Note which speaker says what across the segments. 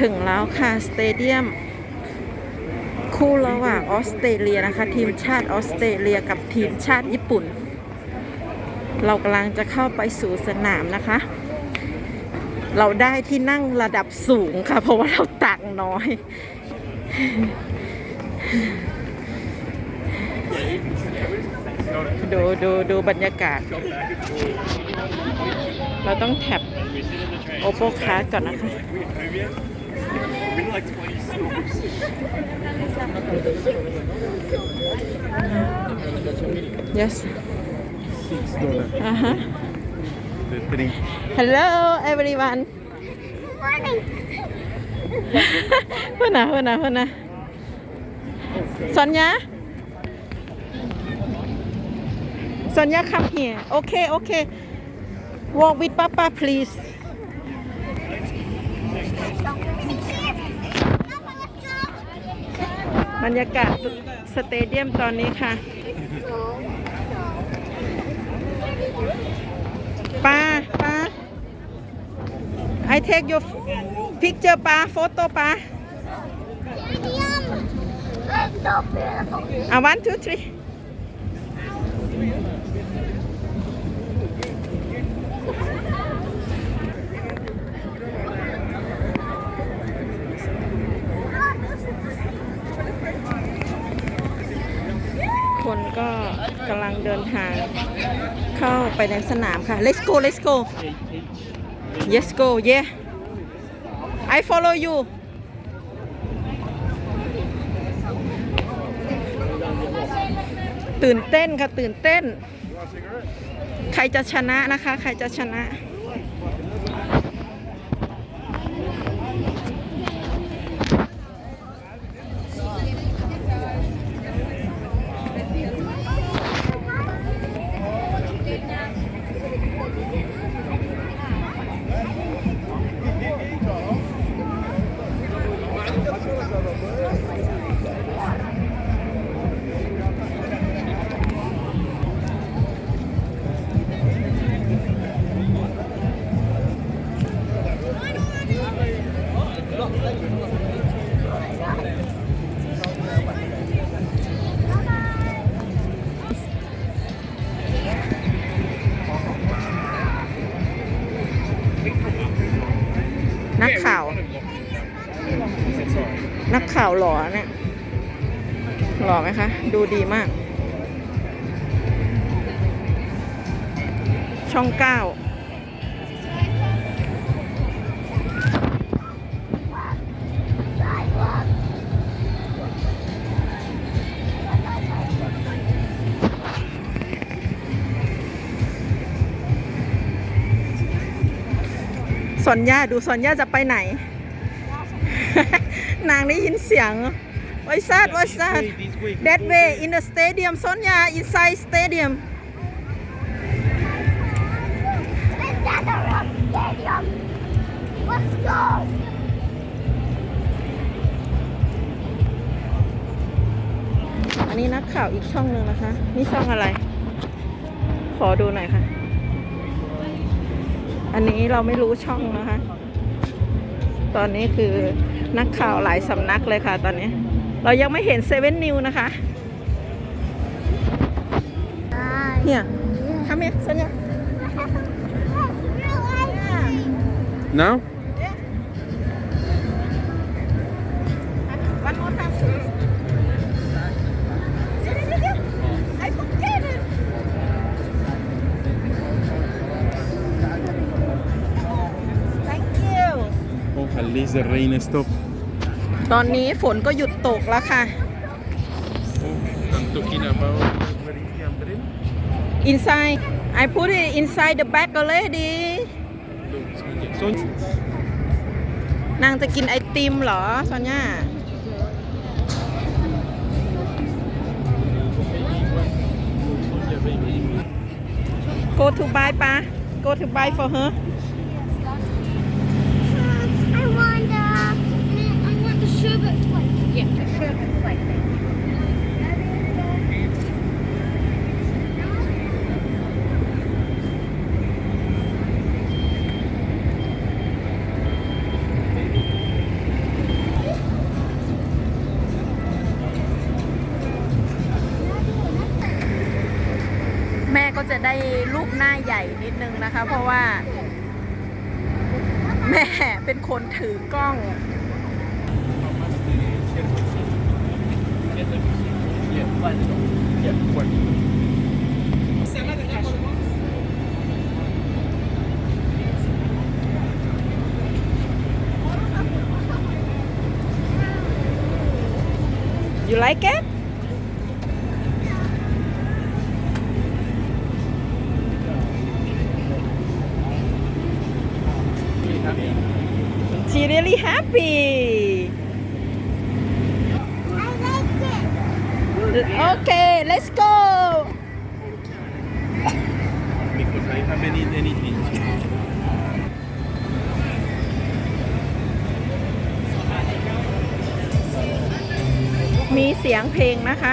Speaker 1: ถึงแล้วค่ะ สเตเดียม คู่ระหว่างออสเตรเลียนะคะ ทีมชาติออสเตรเลียกับทีมชาติญี่ปุ่น เรากำลังจะเข้าไปสู่สนามนะคะ เราได้ที่นั่งระดับสูงค่ะ เพราะว่าเราตักน้อย ดูดูดูบรรยากาศ เราต้องแท็บโอโปคาร์ก่อนนะคะ yes
Speaker 2: Six dollar.
Speaker 1: uh huh
Speaker 2: The drink.
Speaker 1: hello everyone เพื่อนนะเพื่อนนะเพื่อนนะสัญญาสัญญา come here okay okay walk with papa please บรรยากาศสเตเดียมตอนนี้ค่ะ ป้า ป้า I take your picture ป้า photo ป้า
Speaker 3: It's so beautiful.
Speaker 1: อะ one two three คนก็กำลัง เดินทางเข้าไปในสนามค่ะ let's go let's go yes go yeah I follow you ตื่นเต้นค่ะ ตื่นเต้น ใครจะชนะนะคะ ใครจะชนะ Gracias. าวหล่อเนี่ยหล่อไหมคะ ดูดีมาก ช่องเก้าสอนย่าดูสอนย่าจะไปไหน นางได้ยินเสียงไว้ซาดไว้ซาด
Speaker 2: This way.
Speaker 1: that way in the stadium สอนย่า inside stadium
Speaker 3: It's at the rock stadium. Let's go.
Speaker 1: อันนี้นักข่าวอีกช่องหนึ่งนะคะ นี่ช่องอะไร ขอดูหน่อยค่ะ อันนี้เราไม่รู้ช่องนะคะ ตอนนี้คือนักข่าวหลายสำนักเลยค่ะตอนนี้ เรายังไม่เห็นเซเว่นนิวนะคะเนี่ยทำเนี่ยสัญญา
Speaker 2: Now?
Speaker 1: One more time.
Speaker 2: Oh, at least the rain stop.
Speaker 1: ตอนนี้ฝนก็หยุดตกแล้วค่ะ
Speaker 2: Oh, I'm talking about where is the umbrella?
Speaker 1: Inside I put it inside the bag already
Speaker 2: Look, Sonia. Sonia.
Speaker 1: นางจะกินไอติมเหรอซอนย่า
Speaker 2: Sonia, baby.
Speaker 1: Go to buy ปะ Go to buy for her
Speaker 3: จะได้ลูกห
Speaker 1: นิดนึงนะคะ เพราะว่า แม่เป็นคนถือกล้อง You like it? She really happy.
Speaker 3: I like it.
Speaker 1: Okay, let's go.
Speaker 2: Because I haven't eaten anything.
Speaker 1: มีเสียงเพลงนะคะ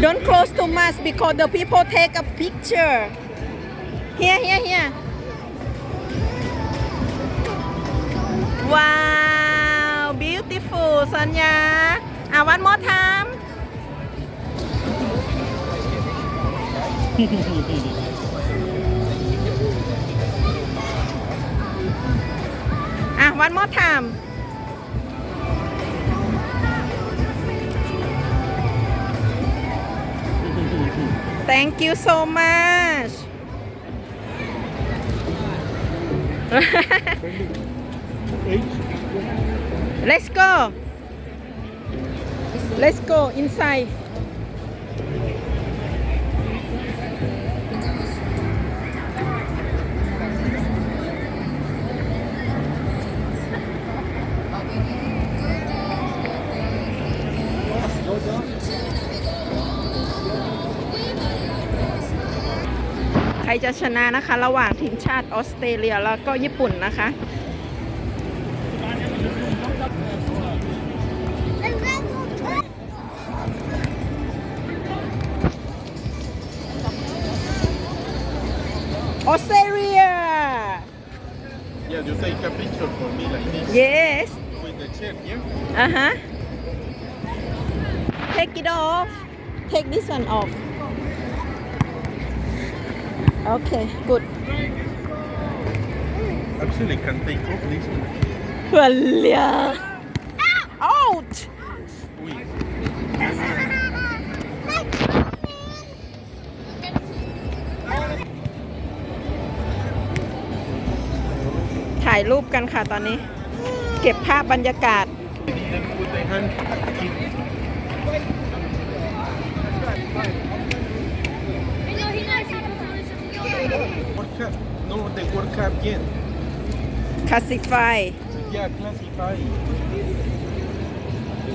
Speaker 1: Don't close too much because the people take a picture. Here, here, here. Wow, beautiful, Sonia. Ah, one more time. ah, one more time. Thank you so much. Let's go. Let's go inside. จะชนะนะคะ ระหว่างทีมชาติออสเตรเลียแล้วก็ญี่ปุ่นนะคะ
Speaker 3: And then we'll
Speaker 1: ออสเตรเลีย
Speaker 2: yeah, you take a picture for me like this
Speaker 1: yes
Speaker 2: with the chair, yeah?
Speaker 1: อะฮะ take it off take this one off okay good
Speaker 2: Actually, can take off this one.
Speaker 1: เพื่อนเลีย out
Speaker 2: Uy.
Speaker 1: ถ่ายรูปกันค่ะตอนนี้ เก็บภาพบรรยากาศ
Speaker 2: Didn't put the hand. No, the work cup yet.
Speaker 1: classify
Speaker 2: Yeah, classify.